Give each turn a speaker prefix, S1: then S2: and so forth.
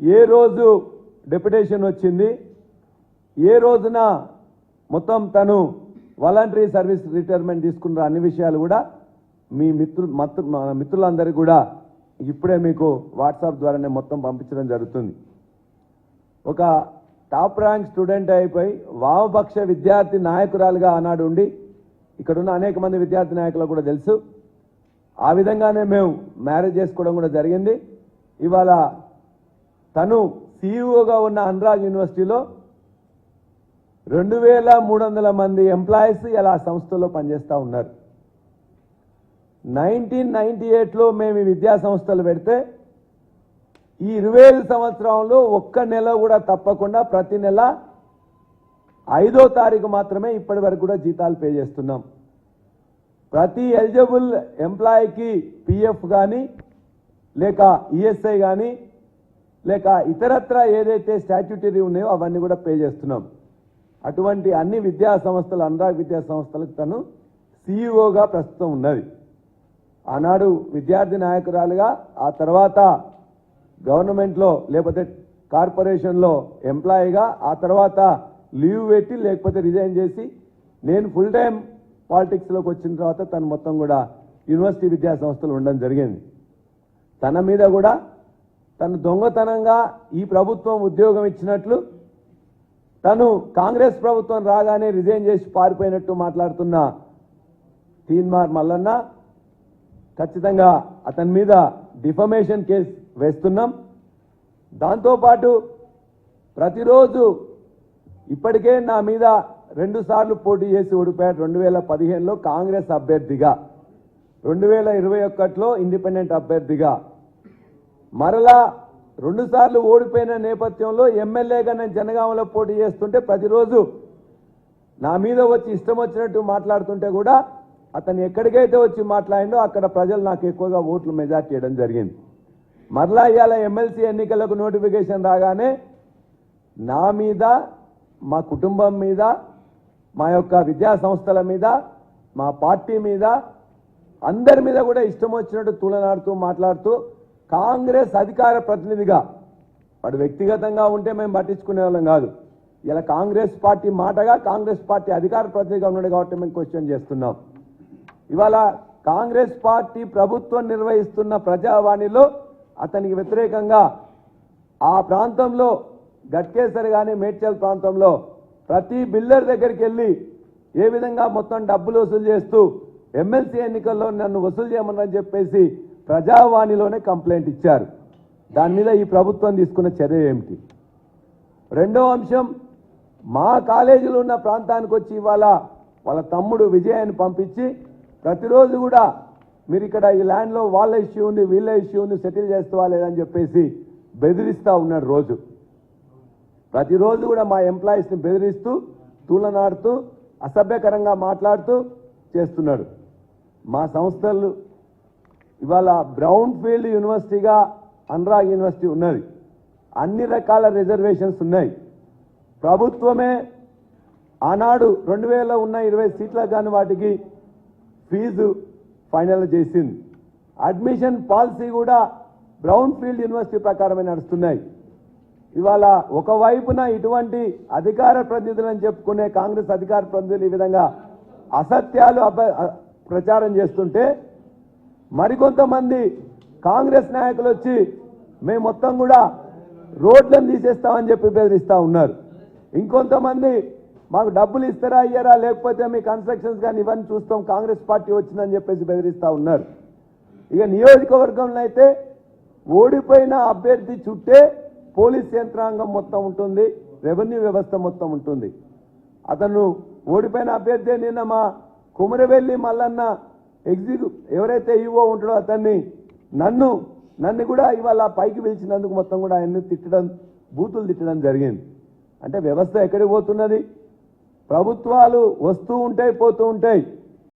S1: ఏ రోజు డెప్యుటేషన్ వచ్చింది ఏ రోజున మొత్తం తను వాలంటరీ సర్వీస్ రిటైర్మెంట్ తీసుకున్న అన్ని విషయాలు కూడా మీ మిత్రులు మత్తు మన మిత్రులందరికీ కూడా ఇప్పుడే మీకు వాట్సాప్ ద్వారానే మొత్తం పంపించడం జరుగుతుంది. ఒక టాప్ ర్యాంక్ స్టూడెంట్ అయిపోయి వామపక్ష విద్యార్థి నాయకురాలుగా ఆనాడు ఉండి ఇక్కడున్న అనేక మంది విద్యార్థి నాయకులకు కూడా తెలుసు. ఆ విధంగానే మేము మ్యారేజ్ చేసుకోవడం కూడా జరిగింది. ఇవాళ తను సీఈఓగా ఉన్న అనురాగ్ యూనివర్సిటీలో రెండు వేల మూడు వందల మంది ఎంప్లాయీస్ ఇలా సంస్థలో పనిచేస్తూ ఉన్నారు. నైన్టీన్ నైన్టీ ఎయిట్లో మేము విద్యా సంస్థలు పెడితే ఈ ఇరవై ఐదు సంవత్సరంలో ఒక్క నెల కూడా తప్పకుండా ప్రతి నెల ఐదో తారీఖు మాత్రమే ఇప్పటి వరకు కూడా జీతాలు పే చేస్తున్నాం. ప్రతి ఎలిజిబుల్ ఎంప్లాయీకి పిఎఫ్ కానీ లేక ఈఎస్ఐ కానీ లేక ఇతరత్ర ఏదైతే స్టాట్యూటరీ ఉన్నాయో అవన్నీ కూడా పే చేస్తున్నాం. అటువంటి అన్ని విద్యా సంస్థలు అనురాగ్ విద్యా సంస్థలకు తను సీఈఓగా ప్రస్తుతం ఉన్నది. ఆనాడు విద్యార్థి నాయకురాలుగా ఆ తర్వాత గవర్నమెంట్లో లేకపోతే కార్పొరేషన్లో ఎంప్లాయీగా ఆ తర్వాత లీవ్ పెట్టి లేకపోతే రిజైన్ చేసి నేను ఫుల్ టైం పాలిటిక్స్లోకి వచ్చిన తర్వాత తను మొత్తం కూడా యూనివర్సిటీ విద్యా సంస్థలు ఉండడం జరిగింది. తన మీద కూడా తను దొంగతనంగా ఈ ప్రభుత్వం ఉద్యోగం ఇచ్చినట్లు తను కాంగ్రెస్ ప్రభుత్వం రాగానే రిజైన్ చేసి పారిపోయినట్టు మాట్లాడుతున్న తీన్మార్ మల్లన్న ఖచ్చితంగా అతని మీద డిఫమేషన్ కేసు వేస్తున్నాం. దాంతోపాటు ప్రతిరోజు ఇప్పటికే నా మీద రెండు సార్లు పోటీ చేసి ఓడిపోయాడు రెండు వేల పదిహేనులో కాంగ్రెస్ అభ్యర్థిగా రెండు వేల ఇరవై ఒకటిలో ఇండిపెండెంట్ అభ్యర్థిగా. మరలా రెండుసార్లు ఓడిపోయిన నేపథ్యంలో ఎమ్మెల్యేగా నేను జనగామలో పోటీ చేస్తుంటే ప్రతిరోజు నా మీద వచ్చి ఇష్టం వచ్చినట్టు మాట్లాడుతుంటే కూడా అతను ఎక్కడికైతే వచ్చి మాట్లాడిండో అక్కడ ప్రజలు నాకు ఎక్కువగా ఓట్లు మెజార్టీ చేయడం జరిగింది. మరలా ఇవాళ ఎమ్మెల్సీ ఎన్నికలకు నోటిఫికేషన్ రాగానే నా మీద మా కుటుంబం మీద మా యొక్క విద్యా సంస్థల మీద మా పార్టీ మీద అందరి మీద కూడా ఇష్టం వచ్చినట్టు తులనాడుతూ మాట్లాడుతూ కాంగ్రెస్ అధికార ప్రతినిధిగా వాడు వ్యక్తిగతంగా ఉంటే మేము పట్టించుకునే వాళ్ళం కాదు. ఇలా కాంగ్రెస్ పార్టీ మాటగా కాంగ్రెస్ పార్టీ అధికార ప్రతినిధిగా ఉన్నాడు కాబట్టి మేము క్వశ్చన్ చేస్తున్నాం. ఇవాళ కాంగ్రెస్ పార్టీ ప్రభుత్వం నిర్వహిస్తున్న ప్రజావాణిలో అతనికి వ్యతిరేకంగా ఆ ప్రాంతంలో గట్కేసరి కానీ మేడ్చల్ ప్రాంతంలో ప్రతి బిల్లర్ దగ్గరికి వెళ్ళి ఏ విధంగా మొత్తం డబ్బులు వసూలు చేస్తూ ఎమ్మెల్సీ ఎన్నికల్లో నన్ను వసూలు చేయమని చెప్పేసి ప్రజావాణిలోనే కంప్లైంట్ ఇచ్చారు. దాని మీద ఈ ప్రభుత్వం తీసుకున్న చర్య ఏమిటి? రెండో అంశం మా కాలేజీలో ఉన్న ప్రాంతానికి వచ్చి ఇవాళ వాళ్ళ తమ్ముడు విజయాన్ని పంపించి ప్రతిరోజు కూడా మీరు ఇక్కడ ఈ ల్యాండ్లో వాళ్ళ ఇష్యూ ఉంది వీళ్ళ ఇష్యూ ఉంది సెటిల్ చేస్తావా లేదని చెప్పేసి బెదిరిస్తూ ఉన్నాడు రోజు. ప్రతిరోజు కూడా మా ఎంప్లాయీస్ని బెదిరిస్తూ తూలనాడుతూ అసభ్యకరంగా మాట్లాడుతూ చేస్తున్నాడు. మా సంస్థలు ఇవాళ బ్రౌన్ ఫీల్డ్ యూనివర్సిటీగా అనురాగ్ యూనివర్సిటీ ఉన్నది. అన్ని రకాల రిజర్వేషన్స్ ఉన్నాయి. ప్రభుత్వమే ఆనాడు రెండు వేల ఉన్న ఇరవై సీట్లకు కానీ వాటికి ఫీజు ఫైనల్ చేసింది. అడ్మిషన్ పాలసీ కూడా బ్రౌన్ ఫీల్డ్ యూనివర్సిటీ ప్రకారమే నడుస్తున్నాయి. ఇవాళ ఒకవైపున ఇటువంటి అధికార ప్రతినిధులని చెప్పుకునే కాంగ్రెస్ అధికార ప్రతినిధులు ఈ విధంగా అసత్యాలు ప్రచారం చేస్తుంటే మరికొంతమంది కాంగ్రెస్ నాయకులు వచ్చి మేము మొత్తం కూడా రోడ్లను తీసేస్తామని చెప్పి బెదిరిస్తూ ఉన్నారు. ఇంకొంతమంది మాకు డబ్బులు ఇస్తారా అయ్యారా లేకపోతే మీ కన్స్ట్రక్షన్స్ కానీ ఇవన్నీ చూస్తాం కాంగ్రెస్ పార్టీ వచ్చిందని చెప్పేసి బెదిరిస్తూ ఉన్నారు. ఇక నియోజకవర్గంలో అయితే ఓడిపోయిన అభ్యర్థి చుట్టే పోలీస్ యంత్రాంగం మొత్తం ఉంటుంది రెవెన్యూ వ్యవస్థ మొత్తం ఉంటుంది. అతను ఓడిపోయిన అభ్యర్థి నిన్న మా కుమరవెల్లి మల్లన్న ఎగ్జిక్యూ ఎవరైతే ఈవో ఉంటాడో అతన్ని నన్ను నన్ను కూడా ఇవాళ పైకి పిలిచినందుకు మొత్తం కూడా ఆయన్ని తిట్టడం బూతులు తిట్టడం జరిగింది. అంటే వ్యవస్థ ఎక్కడికి పోతున్నది? ప్రభుత్వాలు వస్తూ ఉంటాయి పోతూ ఉంటాయి.